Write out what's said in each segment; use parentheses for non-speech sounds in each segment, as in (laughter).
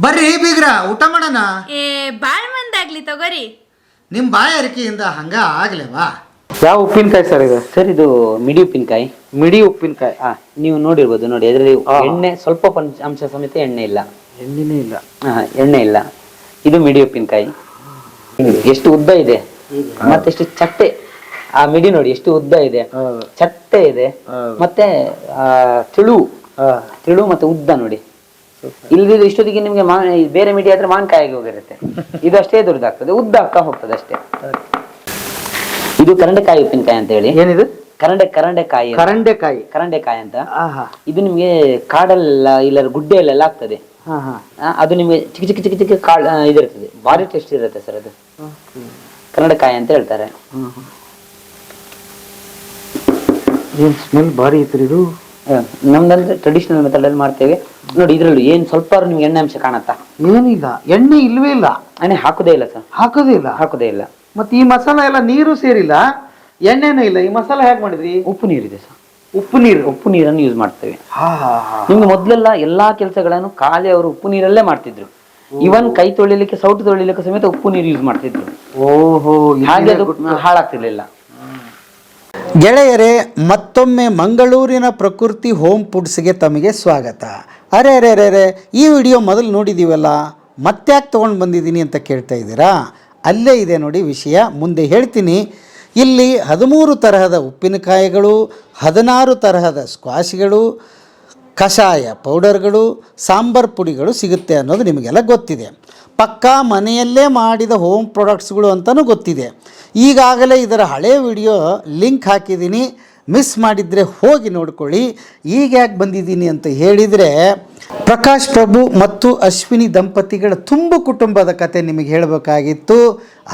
ಬರ್ರಿ ಬೀಗ್ರ ಊಟ ಮಾಡೋಣ. ಏ ಬಾಳ್ ಮಂದಾಗ್ಲಿ ತಗೋರಿ. ನಿಮ್ಮ ಬಾಯಾರಿಕೆಯಿಂದ ಹಂಗ ಆಗ್ಲೇವಾ? ಯಾವ ಉಪ್ಪಿನಕಾಯಿ ಸರ್ ಇದು? ಸರ್ ಇದು ಮಿಡಿ ಉಪ್ಪಿನಕಾಯಿ. ಮಿಡಿ ಉಪ್ಪಿನಕಾಯಿ. ಆ, ನೀವು ನೋಡಿರ್ಬೋದು ನೋಡಿ ಅದರಲ್ಲಿ ಎಣ್ಣೆ ಸ್ವಲ್ಪ ಪಂಚ- ಅಂಶ ಸಮೇತ ಎಣ್ಣೆ ಇಲ್ಲ. ಎಣ್ಣೆನೇ ಇಲ್ಲ. ಆ, ಎಣ್ಣೆ ಇಲ್ಲ. ಇದು ಮಿಡಿ ಉಪ್ಪಿನಕಾಯಿ. ಎಷ್ಟು ಉದ್ದ ಇದೆ. ಮತ್ತೆಷ್ಟು ಚಟ್ಟೆ. ಆ ಮಿಡಿ ನೋಡಿ ಎಷ್ಟು ಉದ್ದ ಇದೆ. ಹೌದು. ಚಟ್ಟೆ ಇದೆ. ಹೌದು. ಮತ್ತೆ ಆ, ತಿಳು. ತಿಳು ಮತ್ತೆ ಉದ್ದ ನೋಡಿ. ಇಲ್ಲದಿದ್ದು ಇಷ್ಟೊತ್ತಿಗೆ ನಿಮಗೆ ಮಾ ಬೇರೆ ಮೀಡಿಯಾ ಆದ್ರೆ ಮಾನ್ಕಾಯಿ ಆಗಿ ಹೋಗಿರುತ್ತೆ. (laughs) ಇದು ಅಷ್ಟೇ ದೊಡ್ಡದಾಗ್ತದೆ. ಉದ್ದ ಆಗ್ತಾ ಹೋಗ್ತದೆ ಅಷ್ಟೇ. ಇದು ಕರಂಡೆಕಾಯಿ ಉಪ್ಪಿನಕಾಯಿ ಅಂತ ಹೇಳಿ. ಏನಿದು? ಕರಂಡೆ ಕರಂಡೆಕಾಯಿ. ಕರಂಡೆಕಾಯಿ. ಕರಂಡೆಕಾಯಿ ಅಂತ. ಆಹಾ. ಇದು ನಿಮ್ಗೆ ಕಾಡಲ್ಲೆಲ್ಲ ಇಲ್ಲ ಗುಡ್ಡೆಯಲ್ಲೆಲ್ಲ ಆಗ್ತದೆ. ಅದು ನಿಮಗೆ ಚಿಕ್ಕ ಚಿಕ್ಕ ಚಿಕ್ಕ ಚಿಕ್ಕ ಕಾಳ ಇದಿರ್ತದೆ. ಭಾರಿ ಟೇಸ್ಟ್ ಇರುತ್ತೆ ಸರ್ ಅದು. ಕನ್ನಡಕಾಯಿ ಅಂತ ಹೇಳ್ತಾರೆ. ಸ್ಮೆಲ್ ಭಾರಿ ಐತ್ರಿ ಇದು? ನಮ್ದಂದ್ರೆ ಟ್ರೆಡಿಷನಲ್ ಮೆಥಡಲ್ಲಿ ಮಾಡ್ತೇವೆ. ನೋಡಿ ಇದ್ರಲ್ಲಿ ಏನ್ ಸ್ವಲ್ಪ ನಿಮ್ಗೆ ಎಣ್ಣೆ ಅಂಶ ಕಾಣತ್ತಾ? ಏನಿಲ್ಲ. ಎಣ್ಣೆ ಇಲ್ವೇ ಇಲ್ಲ. ಎಣ್ಣೆ ಹಾಕುದೇ ಇಲ್ಲ ಸರ್. ಹಾಕೋದೇ ಇಲ್ಲ. ಹಾಕುದೇ ಇಲ್ಲ. ಮತ್ತೆ ಈ ಮಸಾಲ ಎಲ್ಲ ನೀರು ಸೇರಿಲ್ಲ. ಎಣ್ಣೆನೂ ಇಲ್ಲ. ಈ ಮಸಾಲ ಹೇಗೆ ಮಾಡಿದ್ರಿ? ಉಪ್ಪು ನೀರಿದೆ ಸರ್. ಉಪ್ಪು ನೀರು. ಉಪ್ಪು ನೀರನ್ನು ಯೂಸ್ ಮಾಡ್ತೇವೆ. ಹಾ ಹಾ ಹಾ. ನಿಮ್ಗೆ ಮೊದ್ಲೆಲ್ಲ ಎಲ್ಲಾ ಕೆಲಸಗಳನ್ನು ಖಾಲಿ ಅವರು ಉಪ್ಪು ನೀರಲ್ಲೇ ಮಾಡ್ತಿದ್ರು. ಇವನ್ ಕೈ ತೊಳಿಲಿಕ್ಕೆ ಸೌಟು ತೊಳಿಲಿಕ್ಕೆ ಸಮೇತ ಉಪ್ಪು ನೀರು ಯೂಸ್ ಮಾಡ್ತಿದ್ರು. ಓಹೋ ಹಾಗೆ ಅದು ಹಾಳಾಗ್ತಿರ್ಲಿಲ್ಲ. ಗೆಳೆಯರೇ ಮತ್ತೊಮ್ಮೆ ಮಂಗಳೂರಿನ ಪ್ರಕೃತಿ ಹೋಮ್ ಫುಡ್ಸ್ಗೆ ತಮಗೆ ಸ್ವಾಗತ. ಅರೆ ಅರೆ ಅರೆ ಅರೆ, ಈ ವಿಡಿಯೋ ಮೊದಲು ನೋಡಿದ್ದೀವಲ್ಲ ಮತ್ತ್ಯಾಕೆ ತೊಗೊಂಡು ಬಂದಿದ್ದೀನಿ ಅಂತ ಕೇಳ್ತಾ ಇದ್ದೀರಾ? ಅಲ್ಲೇ ಇದೆ ನೋಡಿ ವಿಷಯ, ಮುಂದೆ ಹೇಳ್ತೀನಿ. ಇಲ್ಲಿ ಹದಿಮೂರು ತರಹದ ಉಪ್ಪಿನಕಾಯಿಗಳು, ಹದಿನಾರು ತರಹದ ಸ್ಕ್ವಾಷ್ಗಳು ಕಷಾಯ ಪೌಡರ್ಗಳು, ಸಾಂಬಾರ್ ಪುಡಿಗಳು ಸಿಗುತ್ತೆ ಅನ್ನೋದು ನಿಮಗೆಲ್ಲ ಗೊತ್ತಿದೆ. ಪಕ್ಕಾ ಮನೆಯಲ್ಲೇ ಮಾಡಿದ ಹೋಮ್ ಪ್ರಾಡಕ್ಟ್ಸ್ಗಳು ಅಂತಲೂ ಗೊತ್ತಿದೆ. ಈಗಾಗಲೇ ಇದರ ಹಳೆ ವಿಡಿಯೋ ಲಿಂಕ್ ಹಾಕಿದ್ದೀನಿ. ಮಿಸ್ ಮಾಡಿದರೆ ಹೋಗಿ ನೋಡ್ಕೊಳ್ಳಿ. ಈಗ ಯಾಕೆ ಬಂದಿದ್ದೀನಿ ಅಂತ ಹೇಳಿದರೆ, ಪ್ರಕಾಶ್ ಪ್ರಭು ಮತ್ತು ಅಶ್ವಿನಿ ದಂಪತಿಗಳ ತುಂಬು ಕುಟುಂಬದ ಕತೆ ನಿಮಗೆ ಹೇಳಬೇಕಾಗಿತ್ತು.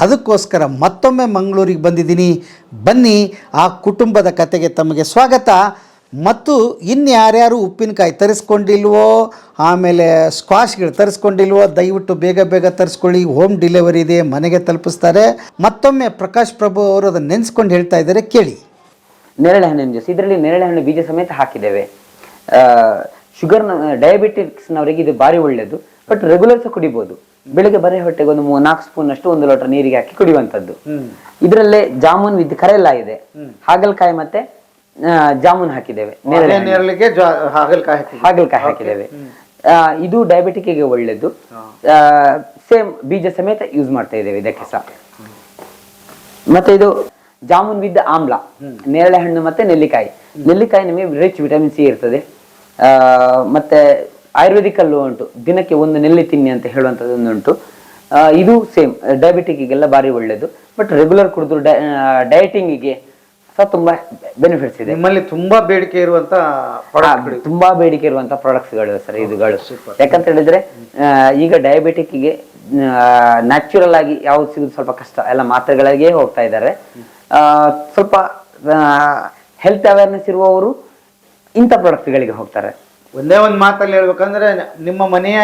ಅದಕ್ಕೋಸ್ಕರ ಮತ್ತೊಮ್ಮೆ ಮಂಗಳೂರಿಗೆ ಬಂದಿದ್ದೀನಿ. ಬನ್ನಿ, ಆ ಕುಟುಂಬದ ಕತೆಗೆ ತಮಗೆ ಸ್ವಾಗತ. ಮತ್ತು ಇನ್ಯಾರ್ಯಾರು ಉಪ್ಪಿನಕಾಯಿ ತರಿಸ್ಕೊಂಡಿಲ್ವೋ, ಆಮೇಲೆ ಸ್ಕ್ವಾಷ್ಗಳು ತರಿಸ್ಕೊಂಡಿಲ್ವೋ, ದಯವಿಟ್ಟು ಬೇಗ ಬೇಗ ತರಿಸ್ಕೊಳ್ಳಿ. ಹೋಮ್ ಡೆಲಿವರಿ ಇದೆ, ಮನೆಗೆ ತಲುಪಿಸ್ತಾರೆ. ಮತ್ತೊಮ್ಮೆ ಪ್ರಕಾಶ್ ಪ್ರಭು ಅವರು ಅದನ್ನು ನೆನೆಸ್ಕೊಂಡು ಹೇಳ್ತಾ ಇದ್ದಾರೆ, ಕೇಳಿ. ನೇರಳೆ ಹಣ್ಣಿನ ಜ್ಯೂಸ್ ಇದರಲ್ಲಿ ನೇರಳೆ ಹಣ್ಣು ಬೀಜ ಸಮೇತ ಹಾಕಿದ್ದೇವೆ. ಶುಗರ್ ಡಯಾಬಿಟಿಕ್ಸ್ನವರಿಗೆ ಇದು ಭಾರಿ ಒಳ್ಳೆಯದು ಬಟ್ ರೆಗ್ಯುಲರ್ ಸಹ ಕುಡಿಬಹುದು ಬೆಳಿಗ್ಗೆ ಬರೇ ಹೊಟ್ಟೆಗೆ ಒಂದು ನಾಲ್ಕು ಸ್ಪೂನ್ ಅಷ್ಟು ಒಂದು ಲೋಟ ನೀರಿಗೆ ಹಾಕಿ ಕುಡಿಯುವಂತದ್ದು ಇದರಲ್ಲೇ ಜಾಮೂನ್ ವಿದ್ ಕರೆಲ್ಲ ಇದೆ. ಹಾಗಲಕಾಯಿ ಮತ್ತೆ ಜಾಮೂನ್ ಹಾಕಿದ್ದೇವೆ. ಹಾಗಲಕಾಯಿ ಹಾಕಿದ್ದೇವೆ. ಇದು ಡಯಾಬಿಟಿಕ್ಗೆ ಒಳ್ಳೆಯದು ಸೇಮ್ ಬೀಜ ಸಮೇತ ಯೂಸ್ ಮಾಡ್ತಾ ಇದ್ದೇವೆ ಇದಕ್ಕೆ ಸಹ. ಮತ್ತೆ ಇದು ಜಾಮೂನ್ ವಿದ್ ಆಮ್ಲ ನೇರಳೆ ಹಣ್ಣು ಮತ್ತೆ ನೆಲ್ಲಿಕಾಯಿ. ನೆಲ್ಲಿಕಾಯಿ ನಿಮಗೆ ರಿಚ್ ವಿಟಮಿನ್ ಸಿ ಇರ್ತದೆ. ಮತ್ತೆ ಆಯುರ್ವೇದಿಕ್ ಅಲ್ಲೂ ಉಂಟು. ದಿನಕ್ಕೆ ಒಂದು ನೆಲ್ಲಿ ತಿನ್ನಿ ಅಂತ ಹೇಳುವಂಥದ್ದೊಂದು ಉಂಟು. ಇದು ಸೇಮ್ ಡಯಾಬಿಟಿಕ್ಗೆಲ್ಲ ಭಾರಿ ಒಳ್ಳೆಯದು ಬಟ್ ರೆಗ್ಯುಲರ್ ಕುಡಿದ್ರು ಡಯಟಿಂಗಿಗೆ ಸಹ ತುಂಬಾ ಬೆನಿಫಿಟ್ಸ್ ಇದೆ. ನಿಮ್ಮಲ್ಲಿ ತುಂಬಾ ಬೇಡಿಕೆ ಇರುವಂತ ತುಂಬಾ ಬೇಡಿಕೆ ಇರುವಂತ ಪ್ರಾಡಕ್ಟ್ಸ್ಗಳು ಸರ್ ಇದುಗಳು. ಯಾಕಂತ ಹೇಳಿದ್ರೆ ಈಗ ಡಯಾಬಿಟಿಕ್ಗೆ ನ್ಯಾಚುರಲ್ ಆಗಿ ಯಾವ್ದು ಸಿಗುದು ಸ್ವಲ್ಪ ಕಷ್ಟ. ಎಲ್ಲ ಮಾತ್ರೆಗಳಿಗೆ ಹೋಗ್ತಾ ಇದ್ದಾರೆ. ಸ್ವಲ್ಪ ಹೆಲ್ತ್ ಅವೇರ್ನೆಸ್ ಇರುವವರು ಇಂಥ ಪ್ರಾಡಕ್ಟ್ಗಳಿಗೆ ಹೋಗ್ತಾರೆ. ಒಂದೇ ಒಂದು ಮಾತಲ್ಲಿ ಹೇಳ್ಬೇಕಂದ್ರೆ ನಿಮ್ಮ ಮನೆಯ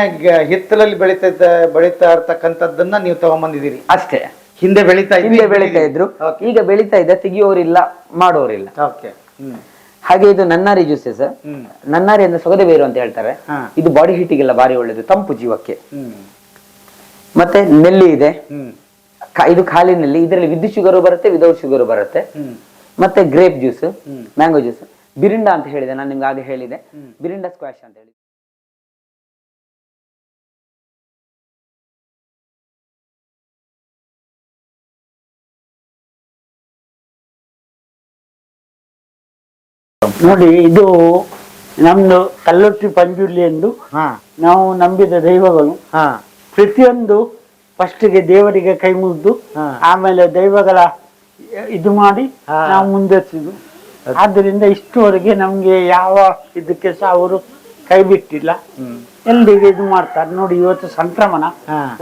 ಹಿತ್ತಲಲ್ಲಿ ಬೆಳೀತಾ ಇದ್ದ ಬೆಳೀತಾ ಇರ್ತಕ್ಕಂಥದ್ದನ್ನ ನೀವು ತಗೊಂಬಂದಿದ್ದೀರಿ. ಅಷ್ಟೇ. ಹಿಂದೆ ಬೆಳೀತಾ ಹಿಂದೆ ಬೆಳೀತಾ ಇದ್ರು. ಈಗ ಬೆಳೀತಾ ಇದೆ ತೆಗಿಯೋರಿಲ್ಲ ಮಾಡೋರಿಲ್ಲ. ಓಕೆ. ಹಾಗೆ ಇದು ನನ್ನಾರಿ ಜ್ಯೂಸಸ್ ಸರ್. ನನ್ನಾರಿ ಅಂದ್ರೆ ಸೊಗದೆ ಬೇರು ಅಂತ ಹೇಳ್ತಾರೆ. ಇದು ಬಾಡಿ ಹೀಟಿಗೆಲ್ಲ ಬಾರಿ ಒಳ್ಳೇದು ತಂಪು ಜೀವಕ್ಕೆ. ಮತ್ತೆ ನೆಲ್ಲಿ ಇದೆ. ಇದು ಖಾಲಿನಲ್ಲಿ ಇದರಲ್ಲಿ ವಿದ್ಯುತ್ ಶುಗರು ಬರುತ್ತೆ ವಿದೌಟ್ ಶುಗರು ಬರುತ್ತೆ. ಮತ್ತೆ ಗ್ರೇಪ್ ಜ್ಯೂಸ್ ಮ್ಯಾಂಗೋ ಜ್ಯೂಸ್ ಬಿರಿಂಡ ಅಂತ ಹೇಳಿದೆ ನಾನು ನಿಮ್ಗೆ ಆಗ ಹೇಳಿದೆ. ಬಿರಿಂಡ ಸ್ಕ್ವಾಶ್ ಅಂತ ಹೇಳಿ ನೋಡಿ ಇದು ನಮ್ದು ಕಲ್ಲೊಟ್ಟಿ ಪಂಜುರ್ಲಿ ಎಂದು ಹಾ. ನಾವು ನಂಬಿದ ದೈವಗಳು. ಹಾ. ಪ್ರತಿಯೊಂದು ಫಸ್ಟಿಗೆ ದೇವರಿಗೆ ಕೈ ಮುಗಿದು ಆಮೇಲೆ ದೈವಗಳ ಇದು ಮಾಡಿ. ನಾವು ಮುಂದೆ ಆದ್ದರಿಂದ ಇಷ್ಟುವರೆಗೆ ನಮ್ಗೆ ಯಾವ ಇದಕ್ಕೆ ಸಹ ಅವರು ಕೈ ಬಿಟ್ಟಿಲ್ಲ. ಎಲ್ಲಿಗೆ ಇದು ಮಾಡ್ತಾರೆ. ನೋಡಿ ಇವತ್ತು ಸಂಕ್ರಮಣ.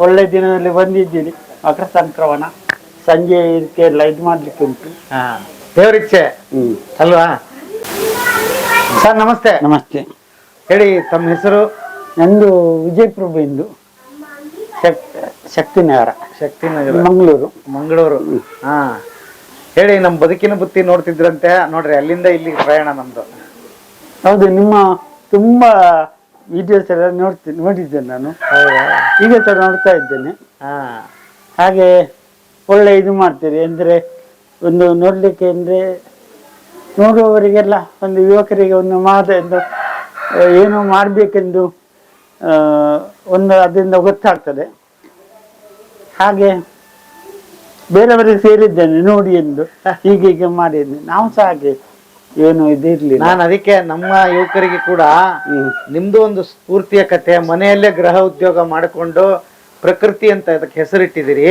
ಒಳ್ಳೆ ದಿನದಲ್ಲಿ ಬಂದಿದ್ದೀರಿ. ಮಕರ ಸಂಕ್ರಮಣ. ಸಂಜೆ ಇದಕ್ಕೆ ಎಲ್ಲ ಇದು ಮಾಡ್ಲಿಕ್ಕೆ ಉಂಟು. ದೇವರಿಚ್ಛೆ ಅಲ್ವಾ? ಸರ್ ನಮಸ್ತೆ. ನಮಸ್ತೆ. ಹೇಳಿ ತಮ್ಮ ಹೆಸರು? ನಂದು ವಿಜಯಪ್ರಭು ಎಂದು ಶಕ್ತಿನಗರ. ಶಕ್ತಿನಗರ. ಮಂಗಳೂರು. ಮಂಗಳೂರು. ಹಾ. ಹೇಳಿ ನಮ್ಮ ಬದುಕಿನ ಬುತ್ತಿ ನೋಡ್ತಿದ್ರಂತೆ. ನೋಡ್ರಿ ಅಲ್ಲಿಂದ ಇಲ್ಲಿ ಪ್ರಯಾಣ ನಮ್ದು. ಹೌದು ನಿಮ್ಮ ತುಂಬಾ ವಿಡಿಯೋಸ್ ಎಲ್ಲ ನೋಡ್ತೀನಿ ನೋಡಿದ್ದೇನೆ ನಾನು. ಈಗ ಸಹ ನೋಡ್ತಾ ಇದ್ದೇನೆ. ಹಾ. ಹಾಗೆ ಒಳ್ಳೆ ಇದು ಮಾಡ್ತೀರಿ ಅಂದರೆ ಒಂದು ನೋಡಲಿಕ್ಕೆ ಅಂದರೆ ನೋಡುವವರಿಗೆಲ್ಲ ಒಂದು ಯುವಕರಿಗೆ ಒಂದು ಮಾದ ಎಂದು ಏನು ಮಾಡಬೇಕೆಂದು ಒಂದು ಅದರಿಂದ ಗೊತ್ತಾಗ್ತದೆ. ಹಾಗೆ ಬೇರೆಯವರಿಗೆ ಸೇರಿದ್ದೇನೆ ನೋಡಿ ಎಂದು ಹೀಗೆ ಹೀಗೆ ಮಾಡಿದ್ದೇನೆ. ನಾವು ಸಹ ಹಾಗೆ ಏನು ಇದಿರ್ಲಿ ನಾನು ಅದಕ್ಕೆ ನಮ್ಮ ಯುವಕರಿಗೆ ಕೂಡ. ನಿಮ್ದು ಒಂದು ಸ್ಫೂರ್ತಿಯ ಕಥೆ ಮನೆಯಲ್ಲೇ ಗೃಹ ಉದ್ಯೋಗ ಮಾಡಿಕೊಂಡು ಪ್ರಕೃತಿ ಅಂತ ಅದಕ್ಕೆ ಹೆಸರಿಟ್ಟಿದ್ದೀರಿ.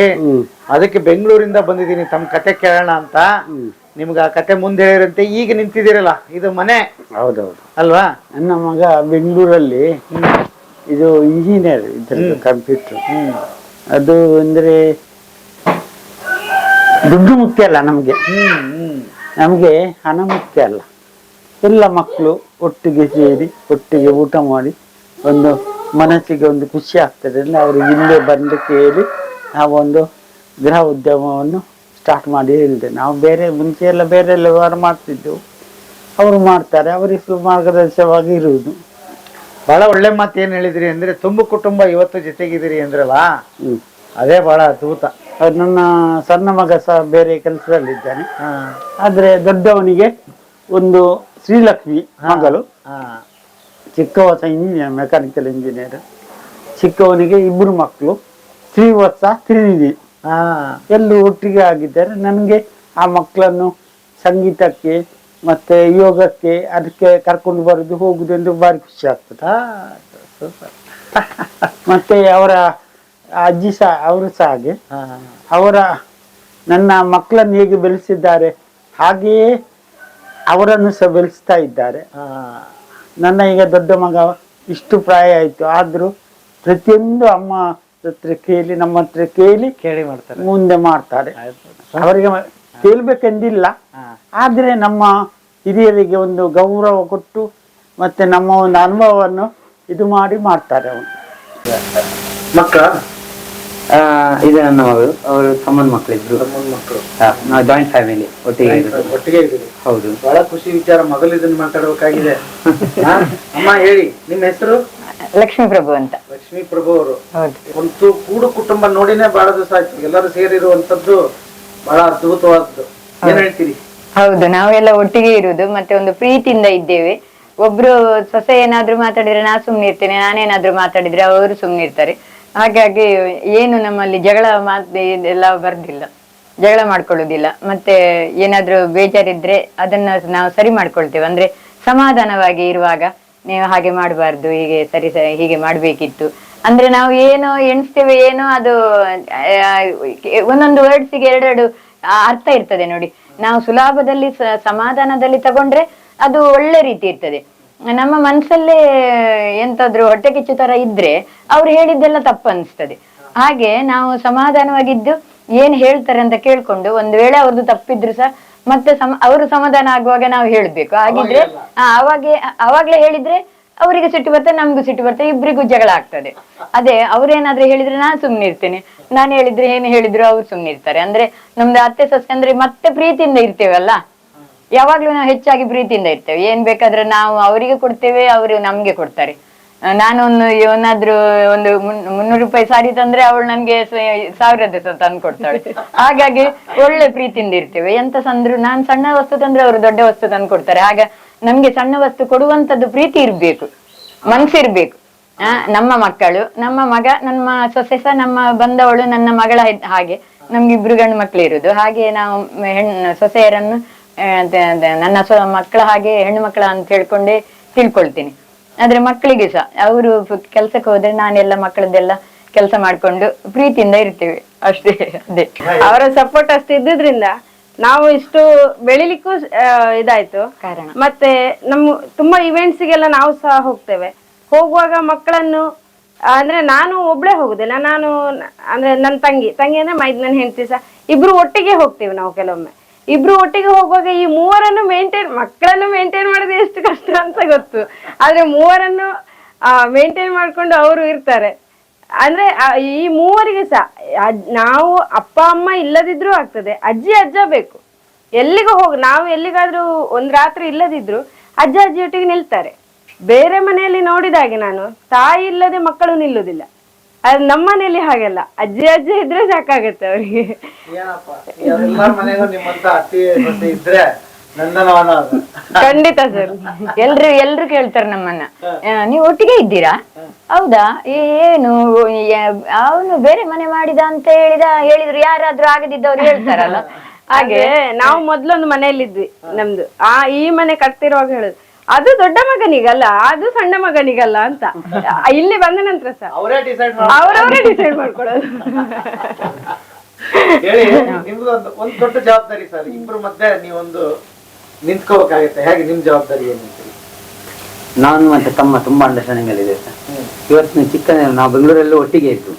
ಅದಕ್ಕೆ ಬೆಂಗಳೂರಿಂದ ಬಂದಿದ್ದೀನಿ ತಮ್ಮ ಕತೆ ಕೇಳೋಣ ಅಂತ. ನಿಮ್ಗೆ ಆ ಕತೆ ಮುಂದೆ ಹೇಳಿರಂತೆ ಈಗ ನಿಂತಿದ್ದೀರಲ್ಲ ಇದು ಮನೆ. ಹೌದೌದು. ಅಲ್ವಾ? ನನ್ನ ಮಗ ಬೆಂಗಳೂರಲ್ಲಿ ಇದು ಇಂಜಿನಿಯರ್ ಇದರ ಕಂಪ್ಯೂಟರ್ ಹ್ಮ್. ಅದು ಅಂದ್ರೆ ದುಡ್ಡು ಮುಖ್ಯ ಅಲ್ಲ ನಮ್ಗೆ. ನಮಗೆ ಹಣ ಮುಖ್ಯ ಅಲ್ಲ. ಎಲ್ಲ ಮಕ್ಕಳು ಒಟ್ಟಿಗೆ ಸೇರಿ, ಒಟ್ಟಿಗೆ ಊಟ ಮಾಡಿ, ಒಂದು ಮನಸ್ಸಿಗೆ ಒಂದು ಖುಷಿ ಆಗ್ತದೆ. ಅಂದ್ರೆ ಅವರು ಹಿಂದೆ ಬಂದು ಕೇಳಿ ನಾವೊಂದು ಗೃಹ ಉದ್ಯಮವನ್ನು ಸ್ಟಾರ್ಟ್ ಮಾಡಿ ಹೇಳಿದೆ ನಾವು ಬೇರೆ ಮುಂಚೆ ಎಲ್ಲ ಬೇರೆ ಎಲ್ಲ ವ್ಯವಹಾರ ಮಾಡ್ತಿದ್ದೆವು. ಅವರು ಮಾಡ್ತಾರೆ. ಅವರಿಗೆ ಮಾರ್ಗದರ್ಶವಾಗಿ ಇರುವುದು. ಬಹಳ ಒಳ್ಳೆ ಮಾತು ಏನ್ ಹೇಳಿದ್ರಿ ಅಂದ್ರೆ ತುಂಬು ಕುಟುಂಬ ಇವತ್ತು ಜೊತೆಗಿದ್ದೀರಿ ಅಂದ್ರಲ್ಲ? ಅದೇ ಬಹಳ ಅದ್ಭುತ. ನನ್ನ ಸಣ್ಣ ಮಗ ಸಹ ಬೇರೆ ಕೆಲಸದಲ್ಲಿದ್ದಾನೆ. ಆದ್ರೆ ದೊಡ್ಡವನಿಗೆ ಒಂದು ಶ್ರೀಲಕ್ಷ್ಮಿ ಮಗಳು. ಹಾ. ಚಿಕ್ಕವ ಸಹ ಇಂಜಿನಿಯರ್ ಮೆಕ್ಯಾನಿಕಲ್ ಇಂಜಿನಿಯರ್ ಚಿಕ್ಕವನಿಗೆ ಇಬ್ಬರು ಮಕ್ಕಳು ಶ್ರೀವತ್ಸ ತ್ರಿನಿಧಿ. ಎಲ್ಲರೂ ಎಲ್ಲೂ ಒಟ್ಟಿಗೆ ಆಗಿದ್ದಾರೆ. ನನಗೆ ಆ ಮಕ್ಕಳನ್ನು ಸಂಗೀತಕ್ಕೆ ಮತ್ತೆ ಯೋಗಕ್ಕೆ ಅದಕ್ಕೆ ಕರ್ಕೊಂಡು ಬರೋದು ಹೋಗುದು ಎಂದು ಭಾರಿ ಖುಷಿ ಆಗ್ತದ. ಮತ್ತೆ ಅವರ ಅಜ್ಜಿ ಸಹ ಅವರು ಸಹ ಹಾಗೆ. ಅವರ ನನ್ನ ಮಕ್ಕಳನ್ನು ಹೇಗೆ ಬೆಳೆಸಿದ್ದಾರೆ ಹಾಗೆಯೇ ಅವರನ್ನು ಸಹ ಬೆಳೆಸ್ತಾ ಇದ್ದಾರೆ. ನನ್ನ ಈಗ ದೊಡ್ಡ ಮಗ ಇಷ್ಟು ಪ್ರಾಯ ಆಯ್ತು. ಆದರೂ ಪ್ರತಿಯೊಂದು ಅಮ್ಮ ಹತ್ರ ಕೇಳಿ ನಮ್ಮ ಹತ್ರ ಕೇಳಿ ಕೇಳಿ ಮಾಡ್ತಾರೆ. ಮುಂದೆ ಮಾಡ್ತಾರೆ. ಅವರಿಗೆ ಮ- ಆದರೆ ನಮ್ಮ ಹಿರಿಯರಿಗೆ ಒಂದು ಗೌರವ ಕೊಟ್ಟು ಮತ್ತೆ ನಮ್ಮ ಒಂದು ಅನುಭವವನ್ನು ಇದು ಮಾಡಿ ಮಾಡ್ತಾರೆ ಅವರು. ಮಕ್ಕಳ ಆ, ಇದು ನನ್ನ ಮಗಳು. ಅವರು ತಮ್ಮನ ಮಕ್ಕಳಿದ್ರು ಮಕ್ಕಳು ನಾವು ಜಾಯಿಂಟ್ ಫ್ಯಾಮಿಲಿ ಒಟ್ಟಿಗೆ ಇರೋದು ಒಟ್ಟಿಗೆ ಇದ್ದೀರಿ ಹೌದು. ಬಹಳ ಖುಷಿ ವಿಚಾರ ಮಗಳು ಇದನ್ನ ಮಾತಾಡಬೇಕಾಗಿದೆ. (laughs) ಹಾ? ಅಮ್ಮ ಹೇಳಿ ನಿಮ್ಮ ಹೆಸರು? ಲಕ್ಷ್ಮೀ ಪ್ರಭು ಅಂತ. ಲಕ್ಷ್ಮೀ ಪ್ರಭು ಅವರು. ಹೌದು. ಒಂದು ಕೂಡು ಕುಟುಂಬ ನೋಡಿನೇ ಬಾಳದು ದಿವಸ ಆಯ್ತು. ಎಲ್ಲರೂ ಸೇರಿರುವಂತದ್ದು ಬಹಳ ಅದ್ಭುತವಾದದ್ದು ಏನ್ ಹೇಳ್ತೀರಿ? ಹೌದು ನಾವೆಲ್ಲ ಒಟ್ಟಿಗೆ ಇರುದು ಮತ್ತೆ ಒಂದು ಪ್ರೀತಿಯಿಂದ ಇದ್ದೇವೆ. ಒಬ್ರು ಸೊಸೆ ಏನಾದ್ರೂ ಮಾತಾಡಿದ್ರೆ ನಾ ಸುಮ್ನೆ ಇರ್ತೇನೆ ನಾನೇನಾದ್ರೂ ಮಾತಾಡಿದ್ರೆ ಅವರು ಸುಮ್ನೆ ಇರ್ತಾರೆ. ಹಾಗಾಗಿ ಏನು ನಮ್ಮಲ್ಲಿ ಜಗಳ ಮಾತು ಇದೆಲ್ಲ ಬರ್ದಿಲ್ಲ. ಜಗಳ ಮಾಡ್ಕೊಳ್ಳುದಿಲ್ಲ. ಮತ್ತೆ ಏನಾದ್ರೂ ಬೇಜಾರಿದ್ರೆ ಅದನ್ನ ನಾವು ಸರಿ ಮಾಡ್ಕೊಳ್ತೇವೆ. ಅಂದ್ರೆ ಸಮಾಧಾನವಾಗಿ ಇರುವಾಗ ನೀವು ಹಾಗೆ ಮಾಡಬಾರ್ದು ಹೀಗೆ ಸರಿ ಸರಿ ಹೀಗೆ ಮಾಡ್ಬೇಕಿತ್ತು. ಅಂದ್ರೆ ನಾವು ಏನೋ ಎಣಿಸ್ತೇವೆ ಏನೋ ಅದು ಒಂದೊಂದು ವರ್ಡ್ಸಿಗೆ ಎರಡೆರಡು ಅರ್ಥ ಇರ್ತದೆ ನೋಡಿ. ನಾವು ಸುಲಭದಲ್ಲಿ ಸಮಾಧಾನದಲ್ಲಿ ತಗೊಂಡ್ರೆ ಅದು ಒಳ್ಳೆ ರೀತಿ ಇರ್ತದೆ. ನಮ್ಮ ಮನ್ಸಲ್ಲೇ ಎಂತಾದ್ರೂ ಹೊಟ್ಟೆ ಕಿಚ್ಚು ತರ ಇದ್ರೆ ಅವ್ರು ಹೇಳಿದ್ದೆಲ್ಲ ತಪ್ಪು ಅನಿಸ್ತದೆ. ಹಾಗೆ ನಾವು ಸಮಾಧಾನವಾಗಿದ್ದು ಏನ್ ಹೇಳ್ತಾರೆ ಅಂತ ಕೇಳ್ಕೊಂಡು ಒಂದ್ ವೇಳೆ ಅವ್ರದ್ದು ತಪ್ಪಿದ್ರು ಸಹ ಮತ್ತೆ ಸಮ ಅವರು ಸಮಾಧಾನ ಆಗುವಾಗ ನಾವು ಹೇಳ್ಬೇಕು. ಹಾಗಿದ್ರೆ ಅವಾಗೆ ಅವಾಗ್ಲೇ ಹೇಳಿದ್ರೆ ಅವರಿಗೆ ಸಿಟ್ಟು ಬರ್ತದೆ, ನಮ್ಗೂ ಸಿಟ್ಟು ಬರ್ತದೆ, ಇಬ್ರಿಗೂ ಜಗಳ ಆಗ್ತದೆ. ಅದೇ, ಅವ್ರೇನಾದ್ರೂ ಹೇಳಿದ್ರೆ ನಾನ್ ಸುಮ್ನೆ ಇರ್ತೇನೆ ನಾನು ಹೇಳಿದ್ರೆ ಏನು ಹೇಳಿದ್ರು ಅವ್ರು ಸುಮ್ನೆ ಇರ್ತಾರೆ ಅಂದ್ರೆ ನಮ್ದು ಅತ್ತೆ ಸೊಸೆ ಅಂದ್ರೆ ಮತ್ತೆ ಪ್ರೀತಿಯಿಂದ ಇರ್ತೇವಲ್ಲ? ಯಾವಾಗ್ಲೂ ನಾವು ಹೆಚ್ಚಾಗಿ ಪ್ರೀತಿಯಿಂದ ಇರ್ತೇವೆ. ಏನ್ ಬೇಕಾದ್ರೆ ನಾವು ಅವರಿಗೆ ಕೊಡ್ತೇವೆ, ಅವರು ನಮ್ಗೆ ಕೊಡ್ತಾರೆ. ನಾನೊಂದು ಏನಾದ್ರೂ ಒಂದು ಮುನ್- ಮುನ್ನೂರು ರೂಪಾಯಿ ಸಾರಿ ತಂದ್ರೆ ಅವಳು ನನ್ಗೆ ಸಾವಿರದ ತಂದು ಕೊಡ್ತಾಳೆ. ಹಾಗಾಗಿ ಒಳ್ಳೆ ಪ್ರೀತಿಯಿಂದ ಇರ್ತೇವೆ. ಎಂತ ಸಂದ್ರು ನಾನ್ ಸಣ್ಣ ವಸ್ತು ತಂದ್ರೆ ಅವರು ದೊಡ್ಡ ವಸ್ತು ತಂದು ಕೊಡ್ತಾರೆ. ಆಗ ನಮ್ಗೆ ಸಣ್ಣ ವಸ್ತು ಕೊಡುವಂತದ್ದು ಪ್ರೀತಿ ಇರ್ಬೇಕು ಮನ್ಸಿರ್ಬೇಕು. ಆ ನಮ್ಮ ಮಕ್ಕಳು ನಮ್ಮ ಮಗ ನಮ್ಮ ಸೊಸೆ ಸಹ ನಮ್ಮ ಬಂದವಳು ನನ್ನ ಮಗಳ ಹಾಗೆ ನಮ್ಗೆ ಇಬ್ರು ಗಂಡು ಮಕ್ಳು ಇರುದು. ಹಾಗೆ ನಾವು ಹೆಣ್ಣು ಸೊಸೆಯರನ್ನು ನನ್ನ ಸೊ ಮಕ್ಕಳ ಹಾಗೆ ಹೆಣ್ಣು ಮಕ್ಕಳ ಅಂತ ಹೇಳ್ಕೊಂಡೇ ತಿಳ್ಕೊಳ್ತೀನಿ. ಆದ್ರೆ ಮಕ್ಕಳಿಗೆ ಸಹ ಅವರು ಕೆಲ್ಸಕ್ಕೆ ಹೋದ್ರೆ ನಾನೆಲ್ಲ ಮಕ್ಕಳದ್ದೆಲ್ಲ ಕೆಲಸ ಮಾಡ್ಕೊಂಡು ಪ್ರೀತಿಯಿಂದ ಇರ್ತೇವೆ. ಅಷ್ಟೇ ಅದೇ. ಅವರ ಸಪೋರ್ಟ್ ಅಷ್ಟು ಇದ್ದಿದ್ರಿಂದ ನಾವು ಇಷ್ಟು ಬೆಳಿಲಿಕ್ಕೂ ಇದಾಯ್ತು. ಕಾರಣ. ಮತ್ತೆ ನಮ್ಮ ತುಂಬಾ ಇವೆಂಟ್ಸ್ ಗೆಲ್ಲ ನಾವು ಸಹ ಹೋಗ್ತೇವೆ. ಹೋಗುವಾಗ ಮಕ್ಕಳನ್ನು ಅಂದ್ರೆ ನಾನು ಒಬ್ಳೆ ಹೋಗುದಿಲ್ಲ. ನಾನು ಅಂದ್ರೆ ನನ್ನ ತಂಗಿ. ತಂಗಿ ಅಂದ್ರೆ ಮೈದ್ ನನ್ನ ಹೆಂಡತಿ ಸಹ. ಇಬ್ರು ಒಟ್ಟಿಗೆ ಹೋಗ್ತೇವೆ ನಾವು ಕೆಲವೊಮ್ಮೆ. ಇಬ್ರು ಒಟ್ಟಿಗೆ ಹೋಗುವಾಗ ಈ ಮೂವರನ್ನು ಮೇಂಟೈನ್ ಮಕ್ಕಳನ್ನು ಮೇಂಟೈನ್ ಮಾಡೋದು ಎಷ್ಟು ಕಷ್ಟ ಅಂತ ಗೊತ್ತು. ಆದ್ರೆ ಮೂವರನ್ನು ಮೇಂಟೈನ್ ಮಾಡ್ಕೊಂಡು ಅವರು ಇರ್ತಾರೆ. ಅಂದ್ರೆ ಈ ಮೂವರಿಗೆ ಸಹ ನಾವು ಅಪ್ಪ, ಅಮ್ಮ ಇಲ್ಲದಿದ್ರೂ ಆಗ್ತದೆ. ಅಜ್ಜಿ, ಅಜ್ಜ ಬೇಕು. ಎಲ್ಲಿಗೂ ಹೋಗ್, ನಾವು ಎಲ್ಲಿಗಾದ್ರೂ ಒಂದ್ ರಾತ್ರಿ ಇಲ್ಲದಿದ್ರು ಅಜ್ಜ ಅಜ್ಜಿಯೊಟ್ಟಿಗೆ ನಿಲ್ತಾರೆ. ಬೇರೆ ಮನೆಯಲ್ಲಿ ನೋಡಿದಾಗೆ ನಾನು, ತಾಯಿ ಇಲ್ಲದೆ ಮಕ್ಕಳು ನಿಲ್ಲುದಿಲ್ಲ. ಅದು ನಮ್ಮ ಮನೆಯಲ್ಲಿ ಹಾಗೆಲ್ಲ. ಅಜ್ಜಿ ಅಜ್ಜಿ ಇದ್ರೆ ಸಾಕಾಗತ್ತೆ ಅವರಿಗೆ. ನಂದನವನ ಅದು. ಖಂಡಿತ ಸರ್. ಎಲ್ರು ಎಲ್ರು ಕೇಳ್ತಾರೆ ನಮ್ಮನ್ನ. ಆ, ನೀವು ಒಟ್ಟಿಗೆ ಇದ್ದೀರಾ? ಹೌದಾ? ಏ- ಏನು ಅವನು ಬೇರೆ ಮನೆ ಮಾಡಿದ ಅಂತ ಹೇಳಿದ ಹೇಳಿದ್ರು. ಯಾರಾದ್ರೂ ಆಗದಿದ್ದವ್ರು ಹೇಳ್ತಾರಲ್ಲ. (laughs) ಹಾಗೆ. ನಾವು ಮೊದ್ಲೊಂದು ಮನೆಯಲ್ಲಿದ್ವಿ ನಮ್ದು. ಆ ಈ ಮನೆ ಕಟ್ತಿರುವಾಗ ಹೇಳುದು ಅದು ದೊಡ್ಡ ಮಗನಿಗಲ್ಲ ಅದು ಸಣ್ಣ ಮಗನಿಗಲ್ಲ ಅಂತ. ಆ, (laughs) ಇಲ್ಲಿ ಬಂದ ನಂತರ ಸರ್. ಅವರೇ ಡಿಸೈಡ್ ಅವರವರೇ ಡಿಸೈಡ್ ಮಾಡ್ಕೊಳ್ಳೋದು ಹೇಳಿ (laughs) ನಿಮ್ದು ಒಂದು ಒಂದು ದೊಡ್ಡ ಜವಾಬ್ದಾರಿ ಸರ್. ಇಬ್ರು ಮಧ್ಯೆ ನೀವೊಂದು ನಿಂತ್ಕೋಬೇಕಾಗತ್ತೆ. ಹೇಗೆ ನಿಮ್ ಜವಾಬ್ದಾರಿ ಏನು ಅಂತೀರಿ? ನಾನು ಮತ್ತೆ ತಮ್ಮ ತುಂಬಾ ಅಂಡರ್ಸ್ಟ್ಯಾಂಡಿಂಗ್ ಅಲ್ಲಿ ಇದೆ ಸರ್ ಇವತ್ತು ಚಿಕ್ಕ ನಾವು ಬೆಂಗಳೂರಲ್ಲೂ ಒಟ್ಟಿಗೆ ಇದ್ದು.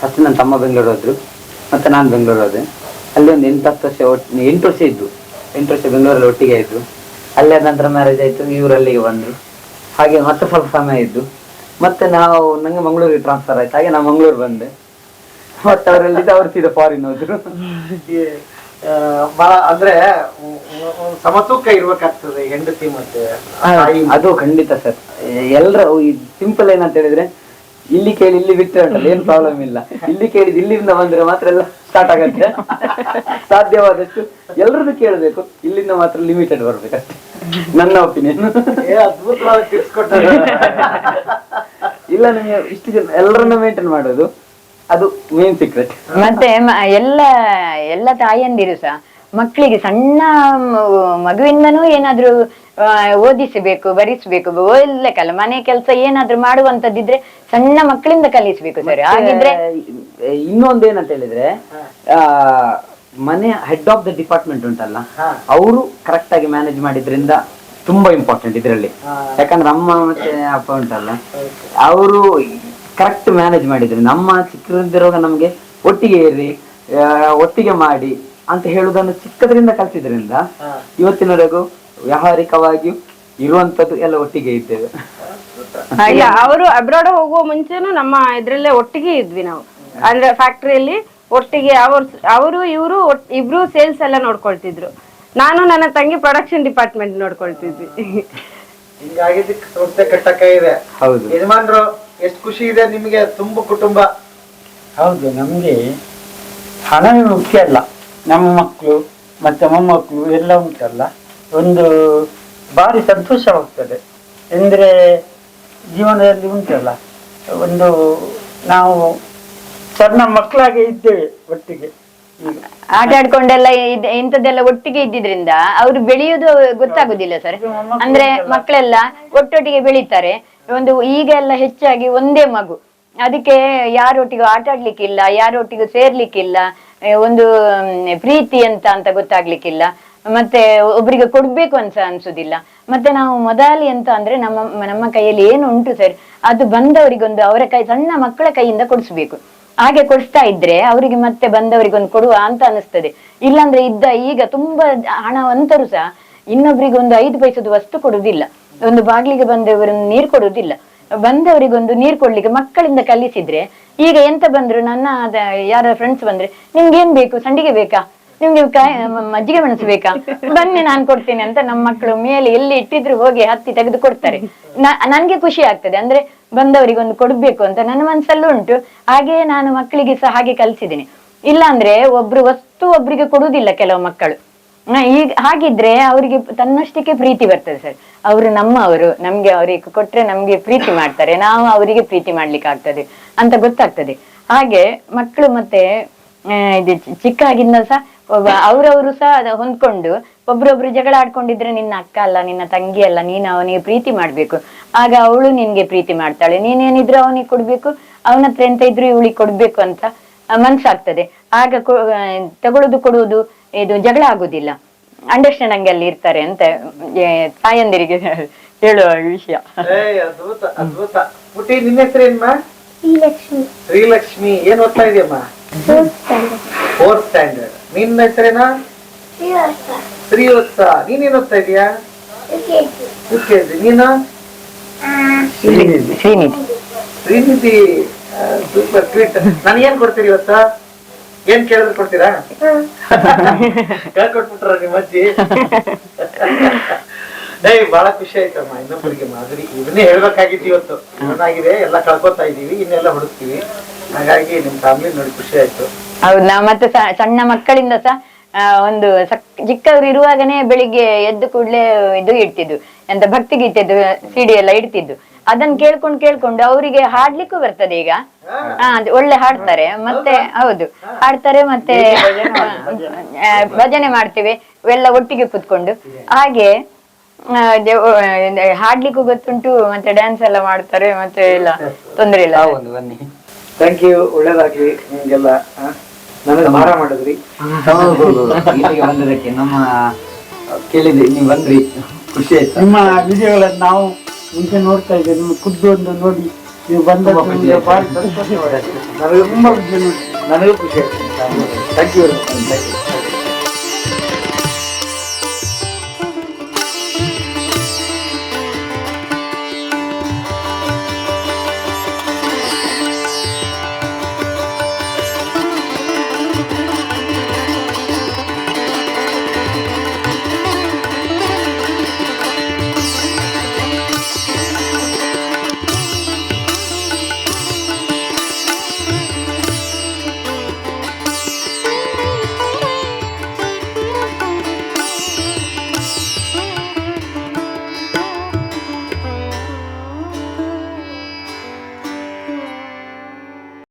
ಫಸ್ಟ್ ನನ್ನ ತಮ್ಮ ಬೆಂಗಳೂರು ಹೋದ್ರು ಮತ್ತೆ ನಾನು ಬೆಂಗಳೂರು ಹೋದೆ. ಅಲ್ಲಿ ಒಂದು ಎಂಟು ಹತ್ತು ವರ್ಷ ಒಟ್ಟು ಎಂಟು ವರ್ಷ ಇದ್ದು. ಎಂಟು ವರ್ಷ ಬೆಂಗಳೂರಲ್ಲಿ ಒಟ್ಟಿಗೆ ಇದ್ದು. ಅಲ್ಲೇ ನಂತರ ಮ್ಯಾರೇಜ್ ಆಯಿತು ಇವರಲ್ಲಿಗೆ ಬಂದರು. ಹಾಗೆ ಮತ್ತೆ ಸ್ವಲ್ಪ ಸಮಯ ಇದ್ದು. ಮತ್ತೆ ನಾವು ನಂಗೆ ಮಂಗಳೂರಿಗೆ ಟ್ರಾನ್ಸ್ಫರ್ ಆಯ್ತು. ಹಾಗೆ ನಾನು ಮಂಗಳೂರು ಬಂದೆ. ಮತ್ತೆ ಅವರಲ್ಲಿದ್ದ ಅವ್ರು ಸೀದಾ ಫಾರಿನ್ ಹೋದ್ರು. (laughs) ಬಹಳ ಅಂದ್ರೆ ಸಮತೂಕ ಇರ್ಬೇಕಾಗ್ತದೆ ಹೆಂಡತಿ ಮತ್ತೆ ಅದು ಖಂಡಿತ ಸರ್. ಎಲ್ಲರ ಸಿಂಪಲ್ ಏನಂತ ಹೇಳಿದ್ರೆ ಇಲ್ಲಿ ಕೇಳಿ ಇಲ್ಲಿ ಬಿಟ್ಟರೆ ಏನ್ ಪ್ರಾಬ್ಲಮ್ ಇಲ್ಲ. ಇಲ್ಲಿ ಕೇಳಿದ್ ಇಲ್ಲಿಂದ ಬಂದ್ರೆ ಮಾತ್ರ ಎಲ್ಲ ಸ್ಟಾರ್ಟ್ ಆಗತ್ತೆ. ಸಾಧ್ಯವಾದಷ್ಟು ಎಲ್ರದ್ದು ಕೇಳಬೇಕು ಇಲ್ಲಿಂದ ಮಾತ್ರ ಲಿಮಿಟೆಡ್ ಬರ್ಬೇಕಷ್ಟೆ. ನನ್ನ ಒಪಿನಿಯನ್ ಟಿಪ್ಸ್ ಕೊಟ್ಟಾರೆ ಇಲ್ಲ ನಿಮಗೆ ಇಷ್ಟು ಜನ ಎಲ್ಲರನ್ನ ಮೇಂಟೈನ್ ಮಾಡೋದು ಅದು ಮೇನ್ ಸೀಕ್ರೆಟ್ ಮತ್ತೆ ಮ- ಎಲ್ಲ ಎಲ್ಲ ತಾಯಂದಿರು ಸಹ ಮಕ್ಕಳಿಗೆ ಸಣ್ಣ ಮಗುವಿಂದನೂ ಏನಾದ್ರೂ ಆ, ಓದಿಸಬೇಕು ಬರಿಸ್ಬೇಕು ಕಲ ಮನೆ ಕೆಲಸ ಏನಾದ್ರೂ ಮಾಡುವಂತದ್ದಿದ್ರೆ ಸಣ್ಣ ಮಕ್ಕಳಿಂದ ಕಲಿಸಬೇಕು ಸರ್. ಹಾಗಿದ್ರೆ ಇನ್ನೊಂದು ಏನಂತ ಹೇಳಿದ್ರೆ ಆ ಮನೆ ಹೆಡ್ ಆಫ್ ದ ಡಿಪಾರ್ಟ್ಮೆಂಟ್ ಉಂಟಲ್ಲ ಹಾ. ಅವರು ಕರೆಕ್ಟ್ ಆಗಿ ಮ್ಯಾನೇಜ್ ಮಾಡಿದ್ರಿಂದ ತುಂಬಾ ಇಂಪಾರ್ಟೆಂಟ್ ಇದರಲ್ಲಿ. ಯಾಕಂದ್ರೆ ಅಮ್ಮ ಮತ್ತೆ ಅಪ್ಪ ಉಂಟಲ್ಲ ಅವರು ಕರೆಕ್ಟ್ ಮ್ಯಾನೇಜ್ ಮಾಡಿದ್ರು ನಮ್ಮ ಚಿತ್ರದಿರುವಾಗ ನಮಗೆ ಒಟ್ಟಿಗೆ ಇರ್ರಿ ಒಟ್ಟಿಗೆ ಮಾಡಿ ಅಂತ ಹೇಳುವುದನ್ನು ಚಿಕ್ಕದರಿಂದ ಕಲ್ತಿದ್ರಿಂದ ಇವತ್ತಿನವರೆಗೂ ವ್ಯಾವಹಾರಿಕವಾಗಿಯೂ ಇರುವಂತದ್ದು ಎಲ್ಲ ಒಟ್ಟಿಗೆ ಇದ್ದೇವೆ. ಇಲ್ಲ (laughs) ಅವರು ಅಬ್ರಾಡ್ ಹೋಗುವ ಮುಂಚೆನೂ ನಮ್ಮ ಇದ್ರಲ್ಲೇ ಒಟ್ಟಿಗೆ ಇದ್ವಿ ನಾವು. ಅಂದ್ರೆ ಫ್ಯಾಕ್ಟ್ರಿಯಲ್ಲಿ ಒಟ್ಟಿಗೆ ಅವರು ಅವರು ಇವರು ಇಬ್ರು ಸೇಲ್ಸ್ ಎಲ್ಲ ನೋಡ್ಕೊಳ್ತಿದ್ರು. ನಾನು ನನ್ನ ತಂಗಿ ಪ್ರೊಡಕ್ಷನ್ ಡಿಪಾರ್ಟ್ಮೆಂಟ್ ನೋಡ್ಕೊಳ್ತಿದ್ವಿ. ಹಿಂಗಾಗಿ ಸಂಸ್ಥೆ ಕಟ್ಟಕ ಇದೆ. ಹೌದು. ಯಜಮಾನ್ರು ಎಷ್ಟು ಖುಷಿ ಇದೆ ನಿಮಗೆ ತುಂಬ ಕುಟುಂಬ. ಹೌದು ನಮಗೆ ಹಣವೇ ಮುಖ್ಯ ಅಲ್ಲ. ನಮ್ಮ ಮಕ್ಕಳು ಮತ್ತು ಮೊಮ್ಮಕ್ಕಳು ಎಲ್ಲ ಉಂಟಲ್ಲ. ಒಂದು ಭಾರಿ ಸಂತೋಷವಾಗ್ತದೆ ಎಂದರೆ ಜೀವನದಲ್ಲಿ ಉಂಟಲ್ಲ. ಒಂದು ನಾವು ಸಣ್ಣ ಮಕ್ಕಳಾಗೆ ಇದ್ದೇವೆ ಒಟ್ಟಿಗೆ. ಆಟ ಆಡ್ಕೊಂಡೆಲ್ಲ ಇದ್- ಇಂಥದ್ದೆಲ್ಲ ಒಟ್ಟಿಗೆ ಇದ್ದಿದ್ರಿಂದ ಅವ್ರು ಬೆಳೆಯೋದು ಗೊತ್ತಾಗುದಿಲ್ಲ ಸರ್. ಅಂದ್ರೆ ಮಕ್ಕಳೆಲ್ಲ ಒಟ್ಟೊಟ್ಟಿಗೆ ಬೆಳೀತಾರೆ. ಒಂದು ಈಗ ಎಲ್ಲ ಹೆಚ್ಚಾಗಿ ಒಂದೇ ಮಗು. ಅದಕ್ಕೆ ಯಾರೊಟ್ಟಿಗೂ ಆಟ ಆಡ್ಲಿಕ್ಕಿಲ್ಲ, ಯಾರೊಟ್ಟಿಗೂ ಸೇರ್ಲಿಕ್ಕಿಲ್ಲ ಒಂದು ಪ್ರೀತಿ ಅಂತ ಅಂತ ಗೊತ್ತಾಗ್ಲಿಕ್ಕಿಲ್ಲ. ಮತ್ತೆ ಒಬ್ರಿಗೆ ಕೊಡ್ಬೇಕು ಅಂತ ಅನ್ಸುದಿಲ್ಲ. ಮತ್ತೆ ನಾವು ಮೊದಲಿ ಅಂತ ಅಂದ್ರೆ ನಮ್ಮ ನಮ್ಮ ಕೈಯಲ್ಲಿ ಏನು ಉಂಟು ಸರ್, ಅದು ಬಂದವರಿಗೊಂದು ಅವರ ಕೈ, ಸಣ್ಣ ಮಕ್ಕಳ ಕೈಯಿಂದ ಕೊಡಿಸ್ಬೇಕು. ಹಾಗೆ ಕೊಡಿಸ್ತಾ ಇದ್ರೆ ಅವರಿಗೆ ಮತ್ತೆ ಬಂದವರಿಗೊಂದು ಕೊಡುವ ಅಂತ ಅನಿಸ್ತದೆ ಇಲ್ಲಾಂದ್ರೆ ಇದ್ದ ಈಗ ತುಂಬಾ ಹಣವಂತರು ಸಹ ಇನ್ನೊಬ್ರಿಗೆ ಒಂದು ಐದು ಪೈಸದ ವಸ್ತು ಕೊಡುದಿಲ್ಲ ಒಂದು ಬಾಗಿಲಿಗೆ ಬಂದವರನ್ನು ನೀರು ಕೊಡುವುದಿಲ್ಲ. ಬಂದವರಿಗೊಂದು ನೀರು ಕೊಡ್ಲಿಕ್ಕೆ ಮಕ್ಕಳಿಂದ ಕಲಿಸಿದ್ರೆ, ಈಗ ಎಂತ ಬಂದ್ರು, ನನ್ನ ಯಾರ ಫ್ರೆಂಡ್ಸ್ ಬಂದ್ರೆ ನಿಮ್ಗೆ ಏನ್ ಬೇಕು? ಸಂಡಿಗೆ ಬೇಕಾ? ನಿಮ್ಗೆ ಮಜ್ಜಿಗೆ ಮೆಣಸು ಬೇಕಾ? ಬನ್ನಿ ನಾನ್ ಕೊಡ್ತೇನೆ ಅಂತ ನಮ್ಮ ಮಕ್ಕಳು ಮೇಲೆ ಎಲ್ಲಿ ಇಟ್ಟಿದ್ರು ಹೋಗಿ ಹತ್ತಿ ತೆಗೆದು ಕೊಡ್ತಾರೆ. ನನ್ಗೆ ಖುಷಿ ಆಗ್ತದೆ. ಅಂದ್ರೆ ಬಂದವರಿಗೆ ಒಂದು ಕೊಡ್ಬೇಕು ಅಂತ ನನ್ನ ಮನಸ್ಸಲ್ಲೂ ಉಂಟು. ಹಾಗೆ ನಾನು ಮಕ್ಕಳಿಗೆ ಸಹ ಹಾಗೆ ಕಲಿಸಿದ್ದೀನಿ. ಇಲ್ಲಾಂದ್ರೆ ಒಬ್ರು ವಸ್ತು ಒಬ್ರಿಗೆ ಕೊಡುವುದಿಲ್ಲ ಕೆಲವು ಮಕ್ಕಳು. ಈಗ ಹಾಗಿದ್ರೆ ಅವರಿಗೆ ತನ್ನಷ್ಟಕ್ಕೆ ಪ್ರೀತಿ ಬರ್ತದೆ ಸರ್. ಅವರು ನಮ್ಮವರು, ನಮ್ಗೆ ಅವರಿಗೆ ಕೊಟ್ರೆ ನಮ್ಗೆ ಪ್ರೀತಿ ಮಾಡ್ತಾರೆ, ನಾವು ಅವರಿಗೆ ಪ್ರೀತಿ ಮಾಡ್ಲಿಕ್ಕೆ ಆಗ್ತದೆ ಅಂತ ಗೊತ್ತಾಗ್ತದೆ. ಹಾಗೆ ಮಕ್ಕಳು ಮತ್ತೆ ಇದು ಚಿಕ್ಕ ಚಿಕ್ಕಾಗಿಂದ ಸಹ ಅವರವರು ಸಹ ಅದ ಹೊಂದ್ಕೊಂಡು ಒಬ್ರೊಬ್ರು ಜಗಳ ಆಡ್ಕೊಂಡಿದ್ರೆ ನಿನ್ನ ಅಕ್ಕ ಅಲ್ಲ, ನಿನ್ನ ತಂಗಿ ಅಲ್ಲ, ನೀನು ಅವನಿಗೆ ಪ್ರೀತಿ ಮಾಡ್ಬೇಕು. ಆಗ ಅವಳು ನಿನ್ಗೆ ಪ್ರೀತಿ ಮಾಡ್ತಾಳೆ. ನೀನೇನಿದ್ರು ಅವನಿಗೆ ಕೊಡ್ಬೇಕು, ಅವನ ಹತ್ರ ಎಂತ ಇದ್ರು ಇವಳಿಗೆ ಕೊಡ್ಬೇಕು ಅಂತ ಮನ್ಸಾಗ್ತದೆ. ಆಗ ತಗೊಳ್ಳೋದು ಕೊಡುವುದು ಇದು ಜಗಳ ಆಗುದಿಲ್ಲ. ಅಂಡರ್ಸ್ಟ್ಯಾಂಡಿಂಗ್ ಅಲ್ಲಿ ಇರ್ತಾರೆ ಅಂತ ಏ, ತಾಯಂದಿರಿಗೆ ಹೇಳುವ ವಿಷಯ. ಏ ಅದ್ಭುತ ಅದ್ಭುತ. ಪುಟಿ ನಿನ್ನ ಹೆಸರೇನ್ಮ ಶ್ರೀಲಕ್ಷ್ಮಿ. ಏನ್ ಓದ್ತಾ ಇದೆಯಮ್ಮ? ಫೋರ್ತ್ ಸ್ಟ್ಯಾಂಡರ್ಡ್ ನಿನ್ನ ಹೆಸರೇನಾ? ಶ್ರೀವತ್ಸ. ನೀನೇನ್ ಓದ್ತಾ ಇದೀಯಾ? ನೀನು? ಶ್ರೀನಿಧಿ. ಶ್ರೀನಿಧಿ. ಸೂಪರ್ ಕ್ವಿಟ್ ನಾನು ಏನ್ ಕೊಡ್ತೀರಿ ಇವತ್ತ? ಏನ್ ಕೇಳಿದ್ರೆ ಕೊಡ್ತೀರಾ? (laughs) ಕೇಳ್ಕೊಟ್ಬಿಟ್ರ ನಿಮ್ಮ ಅಜ್ಜಿ. (laughs) ಡೈ ಬಹಳ ಖುಷಿ ಆಯ್ತಮ್ಮ. ಇನ್ನೊಬ್ಬರಿಗೆ ಮಾದರಿ. ಇದನ್ನೇ ಹೇಳ್ಬೇಕಾಗಿತ್ತು ಇವತ್ತು. ಏನಾಗಿದೆ? ಎಲ್ಲ ಕಳ್ಕೊತಾ ಇದೀವಿ ಇನ್ನೆಲ್ಲ ಹುಡುಕ್ತೀವಿ. ಹಾಗಾಗಿ ನಿಮ್ ಫ್ಯಾಮಿಲಿ ನೋಡಿ ಖುಷಿ ಆಯ್ತು. ಹೌದು ನಾವು ಮತ್ತೆ ಸಣ್ಣ ಮಕ್ಕಳಿಂದ ಸಹ ಒಂದು ಸಕ್- ಚಿಕ್ಕವರು ಇರುವಾಗನೇ ಬೆಳಿಗ್ಗೆ ಎದ್ದು ಕೂಡ್ಲೆ ಇದು ಇಡ್ತಿದ್ವು. ಎಂತ ಭಕ್ತಿ ಗೀತೆದು ಸಿಡಿ ಎಲ್ಲ ಇಡ್ತಿದ್ದು ಅದನ್ನ ಕೇಳ್ಕೊಂಡು ಕೇಳ್ಕೊಂಡು ಅವರಿಗೆ ಹಾಡ್ಲಿಕ್ಕೂ ಬರ್ತದೆ ಈಗ. ಹಾ. ಅದು ಒಳ್ಳೆ ಹಾಡ್ತಾರೆ. ಮತ್ತೆ ಹೌದು? ಹಾಡ್ತಾರೆ ಮತ್ತೆ ಭಜನೆ ಮಾಡ್ತೇವೆ. ಎಲ್ಲ ಒಟ್ಟಿಗೆ ಕೂತ್ಕೊಂಡು. ಹಾಗೆ ಹಾಡ್ಲಿಕ್ಕೂ ಗೊತ್ತುಂಟು ಮತ್ತೆ ಡ್ಯಾನ್ಸ್ ಎಲ್ಲ ಮಾಡ್ತಾರೆ ಮತ್ತೆ ಎಲ್ಲ ತೊಂದ್ರೆ ಇಲ್ಲ. ಒಂದು ಬನ್ನಿ. ಥ್ಯಾಂಕ್ ಯು ಒಳ್ಳೇದಾಗ್ಲಿ ನಿಮ್ಗೆಲ್ಲ ನನಗೆ ಭಾರ ಮಾಡಿದ್ರಿ. ಇಲ್ಲಿಗೆ ಬಂದದಕ್ಕೆ ನಮ್ಮ ಕೇಳಿದ್ರಿ ನೀವು ಬಂದ್ರಿ. ಖುಷಿ ಆಯ್ತು. ನಿಮ್ಮ ವಿಡಿಯೋಗಳನ್ನು ನಾವು ಮುಂಚೆ ನೋಡ್ತಾ ಇದ್ದೇವೆ ನಿಮ್ಮ ಖುದ್ದು ಒಂದು ನೋಡಿ ನೀವು ಬಂದ ನನಗೆ ತುಂಬಾ ಖುಷಿ ನೋಡಿ ನನಗೂ ಖುಷಿ ಆಯ್ತು. Thank you.